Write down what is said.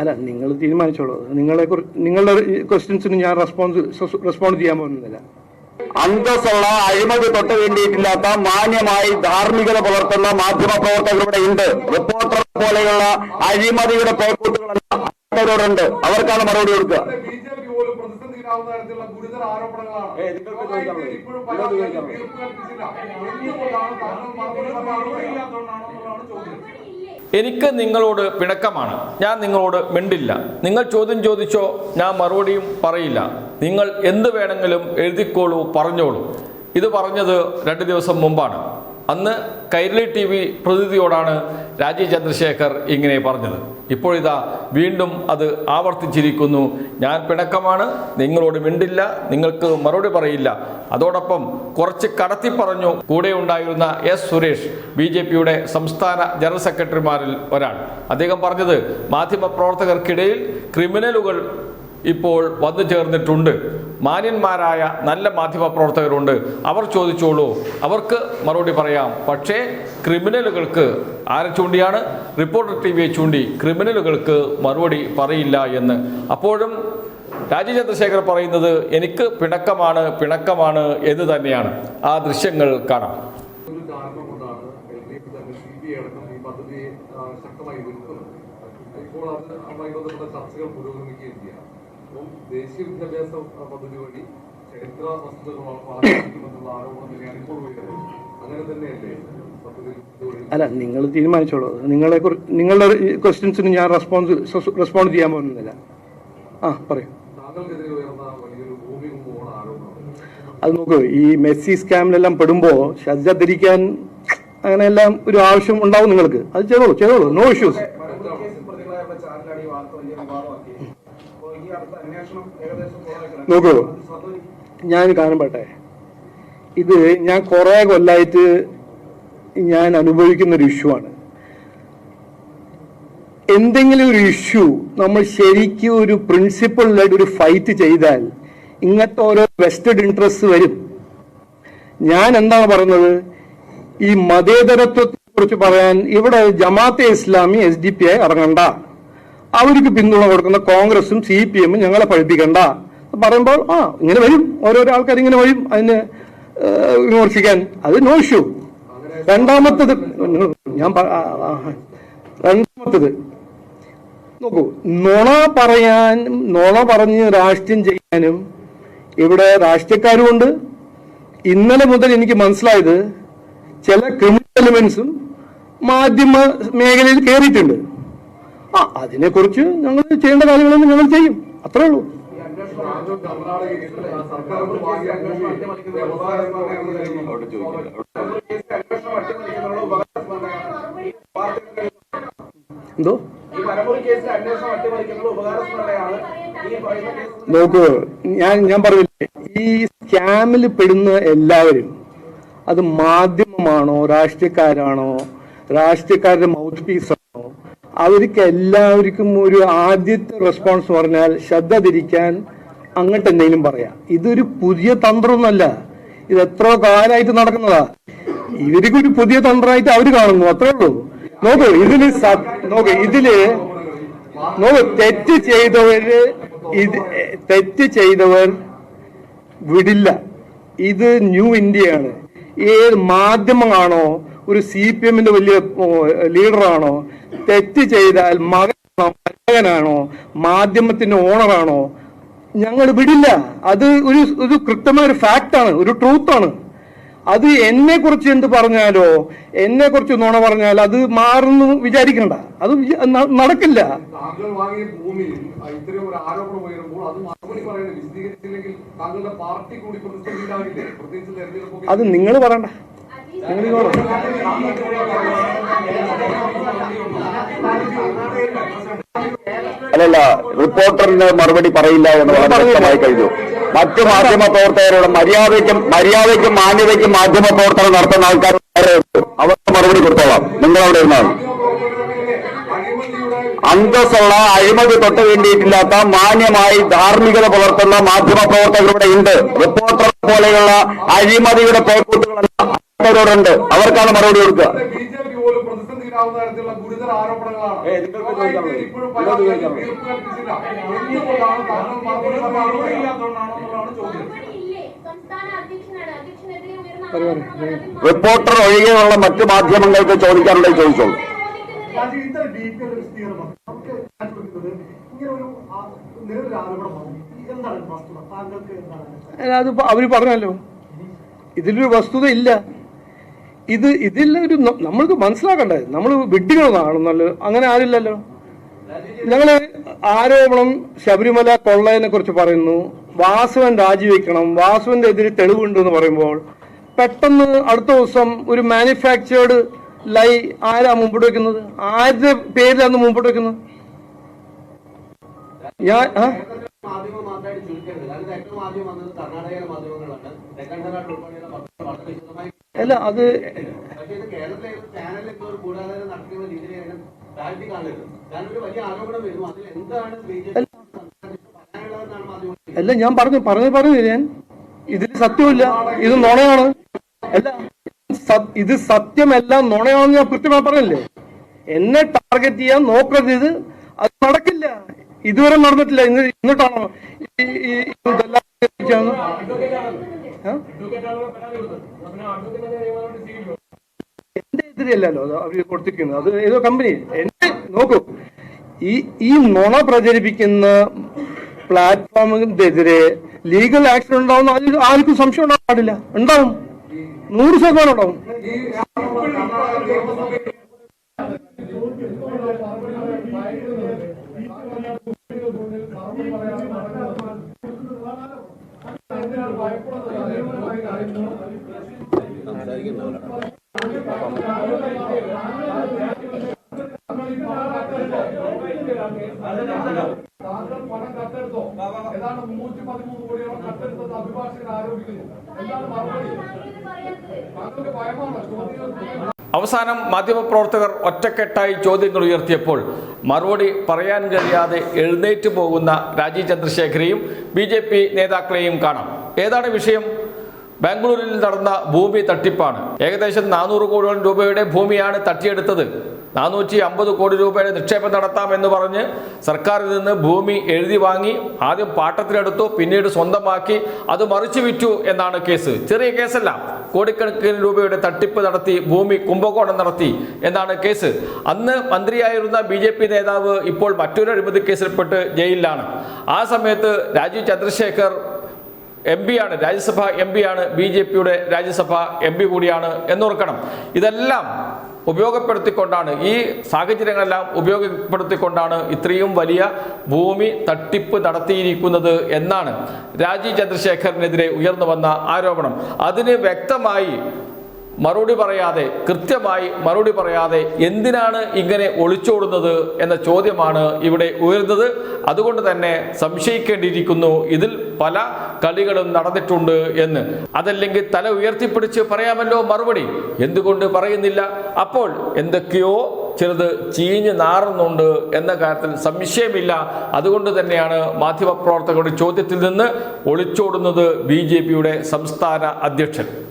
അല്ല നിങ്ങൾ തീരുമാനിച്ചോളൂ. നിങ്ങളെ നിങ്ങളുടെ ക്വസ്റ്റ്യൻസിന് ഞാൻ റെസ്പോൺസ് റെസ്പോണ്ട് ചെയ്യാൻ പോകുന്നില്ല. അന്തസ്സുള്ള അഴിമതി തൊട്ട് വേണ്ടിയിട്ടില്ലാത്ത മാന്യമായി ധാർമ്മികത പുലർത്തുന്ന മാധ്യമ പ്രവർത്തകർ ഇവിടെ ഉണ്ട്. റിപ്പോർട്ടർ പോലെയുള്ള അഴിമതിയുടെ പേക്കൂട്ടുകളുണ്ട് അവർക്കാണ് മറുപടി കൊടുക്കുക. ഇപ്പോഴും എനിക്ക് നിങ്ങളോട് പിണക്കമാണ്. ഞാൻ നിങ്ങളോട് മിണ്ടില്ല. നിങ്ങൾ ചോദ്യം ചോദിച്ചോ ഞാൻ മറുപടിയും പറയില്ല. നിങ്ങൾ എന്ത് വേണമെങ്കിലും എഴുതിക്കോളൂ പറഞ്ഞോളൂ. ഇത് പറഞ്ഞത് രണ്ട് ദിവസം മുമ്പാണ്. അന്ന് കൈരളി ടി വി പ്രതിനിധിയോടാണ് രാജീവ് ചന്ദ്രശേഖർ ഇങ്ങനെ പറഞ്ഞത്. ഇപ്പോഴിതാ വീണ്ടും അത് ആവർത്തിച്ചിരിക്കുന്നു. ഞാൻ പിണക്കമാണ് നിങ്ങളോട് മിണ്ടില്ല നിങ്ങൾക്ക് മറുപടി പറയില്ല. അതോടൊപ്പം കുറച്ച് കടത്തി പറഞ്ഞു കൂടെ ഉണ്ടായിരുന്ന എസ് സുരേഷ് ബി ജെ പിയുടെ സംസ്ഥാന ജനറൽ സെക്രട്ടറിമാരിൽ ഒരാൾ. അദ്ദേഹം പറഞ്ഞത് മാധ്യമപ്രവർത്തകർക്കിടയിൽ ക്രിമിനലുകൾ ഇപ്പോൾ വന്നു ചേർന്നിട്ടുണ്ട്. മാന്യന്മാരായ നല്ല മാധ്യമപ്രവർത്തകരുണ്ട് അവർ ചോദിച്ചോളൂ. അവർക്ക് മറുപടി പറയാം. പക്ഷേ ക്രിമിനലുകൾക്ക് ആരെ ചൂണ്ടിയാണ്? റിപ്പോർട്ടർ ടി വിയെ ചൂണ്ടി ക്രിമിനലുകൾക്ക് മറുപടി പറയില്ല എന്ന്. അപ്പോഴും രാജീവ് ചന്ദ്രശേഖർ പറയുന്നത് എനിക്ക് പിണക്കമാണ് പിണക്കമാണ് എന്ന് തന്നെയാണ്. ആ ദൃശ്യങ്ങൾ കാണാം. ശക്തമായി ഇപ്പോൾ അത് അതുമായി ചർച്ചകൾ പുരോഗമിക്കുകയും ദേശീയ വിദ്യാഭ്യാസ പദ്ധതി വഴി ചരിത്ര വസ്തുതകൾ വളർത്തിക്കുമെന്നുള്ള ആരോപണം തന്നെയാണ് ഇപ്പോൾ വരുന്നത് അങ്ങനെ തന്നെയല്ലേ അല്ല നിങ്ങൾ തീരുമാനിച്ചോളൂ. നിങ്ങളെ നിങ്ങളുടെ ക്വസ്റ്റ്യൻസിന് ഞാൻ റെസ്പോൺസ് റെസ്പോണ്ട് ചെയ്യാൻ പോകുന്നില്ല. ആ പറയൂ. അത് നോക്കൂ ഈ മെസ്സി സ്കാമിലെല്ലാം പെടുമ്പോൾ ശ്രദ്ധ ധരിക്കാൻ അങ്ങനെയെല്ലാം ഒരു ആവശ്യം ഉണ്ടാവും നിങ്ങൾക്ക്. അത് ചെയ്തോളൂ ചെയ്തോളൂ. നോ ഇഷ്യൂസ് നോക്കൂ. ഞാൻ കാണപ്പെട്ടെ ഇത് ഞാൻ കുറേ കൊല്ലായിട്ട് ഞാൻ അനുഭവിക്കുന്ന ഒരു ഇഷ്യൂ ആണ്. എന്തെങ്കിലും ഒരു ഇഷ്യൂ നമ്മൾ ശരിക്കും ഒരു പ്രിൻസിപ്പളിലായിട്ട് ഒരു ഫൈറ്റ് ചെയ്താൽ ഇങ്ങനത്തെ ഓരോ വെസ്റ്റഡ് ഇൻട്രസ്റ്റ് വരും. ഞാൻ എന്താണ് പറയുന്നത്? ഈ മതേതരത്വത്തെ കുറിച്ച് പറയാൻ ഇവിടെ Jamaate Islami S D P I ഇറങ്ങണ്ട. അവർക്ക് പിന്തുണ കൊടുക്കുന്ന കോൺഗ്രസും സി പി എമ്മും ഞങ്ങളെ പഠിപ്പിക്കണ്ട. പറയുമ്പോൾ ആ ഇങ്ങനെ വരും. ഓരോരോ ആൾക്കാർ ഇങ്ങനെ വരും അതിനെ വിമർശിക്കാൻ. അത് നോ ഇഷ്യൂ രണ്ടാമത്തത് ഞാൻ രണ്ടാമത്തത് നോക്കൂ നുണ പറയാൻ നുണ പറഞ്ഞ് രാഷ്ട്രീയം ചെയ്യാനും ഇവിടെ രാഷ്ട്രീയക്കാരുമുണ്ട്. ഇന്നലെ മുതൽ എനിക്ക് മനസ്സിലായത് ചില ക്രിമിനൽ എലിമെന്റ്സും മാധ്യമ മേഖലയിൽ കയറിയിട്ടുണ്ട് ആ അതിനെക്കുറിച്ച് ഞങ്ങൾ ചെയ്യേണ്ട കാര്യങ്ങളൊന്നും ഞങ്ങൾ ചെയ്യും. അത്രേ ഉള്ളൂ. എന്തോ? നോക്കൂ ഞാൻ ഞാൻ പറഞ്ഞില്ലേ ഈ സ്കാമിൽ പെടുന്ന എല്ലാവരും അത് മാധ്യമമാണോ രാഷ്ട്രീയക്കാരാണോ രാഷ്ട്രീയക്കാരുടെ മൗത്ത് പീസ് ആണോ? അവർക്ക് എല്ലാവർക്കും ഒരു ആദ്യത്തെ റെസ്പോൺസ് പറഞ്ഞാൽ ശ്രദ്ധ തിരിക്കാൻ അങ്ങോട്ട് എന്തെങ്കിലും പറയാം. ഇതൊരു പുതിയ തന്ത്രമൊന്നുമല്ല. ഇത് എത്ര കാലമായിട്ട് നടക്കുന്നതാ. ഇവർക്ക് ഒരു പുതിയ തന്ത്രമായിട്ട് അവർ കാണുന്നു അത്രേ ഉള്ളൂ. നോക്കൂ ഇതിൽ നോക്കൂ ഇതിൽ നോക്കൂ തെറ്റ് ചെയ്തവര് ഇത് തെറ്റ് ചെയ്തവർ വിടില്ല. ഇത് ന്യൂ ഇന്ത്യയാണ്. ഏത് മാധ്യമമാണോ ഒരു സി പി എമ്മിന്റെ വലിയ ലീഡറാണോ? തെറ്റ് ചെയ്താൽ മകനാണോ മകനാണോ? മാധ്യമത്തിന്റെ ഓണറാണോ? ഞങ്ങൾ വിടില്ല. അത് ഒരു ഒരു കൃത്യമായ ഒരു ഫാക്റ്റാണ് ഒരു ട്രൂത്താണ്. അത് എന്നെ കുറിച്ച് എന്ത് പറഞ്ഞാലോ എന്നെ കുറിച്ച് നുണ പറഞ്ഞാൽ അത് മാറുന്നു വിചാരിക്കണ്ട. അത് നടക്കില്ല. അത് നിങ്ങൾ പറയണ്ട. അല്ലല്ല റിപ്പോർട്ടറിന് മറുപടി പറയില്ല എന്ന് വളരെ വ്യക്തമായി കഴിഞ്ഞു. മറ്റു മാധ്യമ പ്രവർത്തകരോട് മര്യാദയ്ക്കും മര്യാദയ്ക്കും മാന്യതയ്ക്കും മാധ്യമ പ്രവർത്തനം നടത്തുന്ന ആൾക്കാർ അവർക്ക് മറുപടി കൊടുത്തോളാം. നിങ്ങൾ അവിടെ ഇരുന്നാണ് അന്തസ്സുള്ള അഴിമതി തൊട്ട് വേണ്ടിയിട്ടില്ലാത്ത മാന്യമായി ധാർമ്മികത പുലർത്തുന്ന മാധ്യമ പ്രവർത്തകരുടെ ഉണ്ട്. റിപ്പോർട്ടർ പോലെയുള്ള അഴിമതിയുടെ പേക്കൂട്ടുകളുണ്ട് അവർക്കാണ് മറുപടി കൊടുക്കുക. റിപ്പോർട്ടർ ഒഴികെയുള്ള മറ്റു മാധ്യമങ്ങൾക്ക് ചോദിക്കാനുള്ള ചോദിച്ചോളൂ. അത് അവർ പറഞ്ഞല്ലോ. ഇതിലൊരു വസ്തുത ഇല്ല. ഇത് ഇതിലൊരു നമ്മൾക്ക് മനസ്സിലാക്കണ്ടേ? നമ്മൾ വിഡ്ഢികളാണെന്നല്ലോ അങ്ങനെ ആരില്ലല്ലോ. ഞങ്ങൾ ആരോപണം ശബരിമല കൊള്ളയെ കുറിച്ച് പറയുന്നു. വാസുവൻ രാജിവെക്കണം. വാസുവിന്റെ എതിരെ തെളിവുണ്ട് എന്ന് പറയുമ്പോൾ പെട്ടെന്ന് അടുത്ത ദിവസം ഒരു മാനുഫാക്ചേർഡ് ലൈ ആരാ മുമ്പോട്ട് വെക്കുന്നത്? ആരുടെ പേരിലാണ് മുമ്പോട്ട് വെക്കുന്നത്? ഞാൻ അല്ല അത് അല്ല. ഞാൻ പറഞ്ഞു പറഞ്ഞു പറഞ്ഞു ഞാൻ? ഇതിൽ സത്യമില്ല. ഇത് നുണയാണ്. അല്ല ഇത് സത്യമല്ല നുണയാണെന്ന് ഞാൻ കൃത്യമായി പറഞ്ഞില്ലേ? എന്നെ ടാർഗറ്റ് ചെയ്യാൻ നോക്കരുത് ഇത്. അത് നടക്കില്ല. ഇതുവരെ നടന്നിട്ടില്ല. ഇന്ന് ഇന്നിട്ടാണോ? ഈ- ഇതെല്ലാം? എന്റെ എതിരെയല്ലല്ലോ അവർ കൊടുത്തിരിക്കുന്നത്. അത് ഏതോ കമ്പനി എന്റെ നോക്കൂ. ഈ ഈ നുണ പ്രചരിപ്പിക്കുന്ന പ്ലാറ്റ്ഫോമിനെതിരെ ലീഗൽ ആക്ഷൻ ഉണ്ടാവുന്ന അതിൽ ആർക്കും സംശയം ഉണ്ടാവാൻ പാടില്ല. ഉണ്ടാവും. നൂറ് ശതമാനം ഉണ്ടാവും. കർണാടക നിയമസഭയിൽ ഇത് പറയാത്തത് അവസാനം മാധ്യമപ്രവർത്തകർ ഒറ്റക്കെട്ടായി ചോദ്യങ്ങൾ ഉയർത്തിയപ്പോൾ മറുപടി പറയാൻ കഴിയാതെ എഴുന്നേറ്റ് പോകുന്ന രാജീവ് ചന്ദ്രശേഖരെയും ബി നേതാക്കളെയും കാണാം. ഏതാണ് വിഷയം? ബാംഗ്ലൂരിൽ നടന്ന ഭൂമി തട്ടിപ്പാണ്. ഏകദേശം നാനൂറ് കോടിയോളം രൂപയുടെ ഭൂമിയാണ് തട്ടിയെടുത്തത്. നാനൂറ്റി അമ്പത് കോടി രൂപയുടെ നിക്ഷേപം നടത്താമെന്ന് പറഞ്ഞ് സർക്കാരിൽ നിന്ന് ഭൂമി എഴുതി വാങ്ങി ആദ്യം പാട്ടത്തിനെടുത്തു പിന്നീട് സ്വന്തമാക്കി അത് മറിച്ചു വിറ്റു എന്നാണ് കേസ്. ചെറിയ കേസല്ല കോടിക്കണക്കിന് രൂപയുടെ തട്ടിപ്പ് നടത്തി ഭൂമി കുംഭകോണം നടത്തി എന്നാണ് കേസ്. അന്ന് മന്ത്രിയായിരുന്ന ബി ജെ പി നേതാവ് ഇപ്പോൾ മറ്റൊരു അഴിമതി കേസിൽപ്പെട്ട് ജയിലിലാണ്. ആ സമയത്ത് രാജീവ് ചന്ദ്രശേഖർ എം ആണ് രാജ്യസഭ എം ആണ് ബി ജെ പിയുടെ രാജ്യസഭ എം പി കൂടിയാണ് എന്നോർക്കണം. ഇതെല്ലാം ഉപയോഗപ്പെടുത്തിക്കൊണ്ടാണ് ഈ സാഹചര്യങ്ങളെല്ലാം ഉപയോഗപ്പെടുത്തിക്കൊണ്ടാണ് ഇത്രയും വലിയ ഭൂമി തട്ടിപ്പ് നടത്തിയിരിക്കുന്നത് എന്നാണ് രാജീവ് ചന്ദ്രശേഖരനെതിരെ ഉയർന്നു വന്ന ആരോപണം. അതിന് വ്യക്തമായി മറുപടി പറയാതെ കൃത്യമായി മറുപടി പറയാതെ എന്തിനാണ് ഇങ്ങനെ ഒളിച്ചോടുന്നത് എന്ന ചോദ്യമാണ് ഇവിടെ ഉയർന്നത്. അതുകൊണ്ട് തന്നെ സംശയിക്കേണ്ടിയിരിക്കുന്നു ഇതിൽ പല കളികളും നടന്നിട്ടുണ്ട് എന്ന്. അതല്ലെങ്കിൽ തല ഉയർത്തിപ്പിടിച്ച് പറയാമല്ലോ മറുപടി. എന്തുകൊണ്ട് പറയുന്നില്ല? അപ്പോൾ എന്തൊക്കെയോ ചിലത് ചീഞ്ഞ് നാറുന്നുണ്ട് എന്ന കാര്യത്തിൽ സംശയമില്ല. അതുകൊണ്ട് തന്നെയാണ് മാധ്യമപ്രവർത്തകരുടെ ചോദ്യത്തിൽ നിന്ന് ഒളിച്ചോടുന്നത് ബി സംസ്ഥാന അധ്യക്ഷൻ.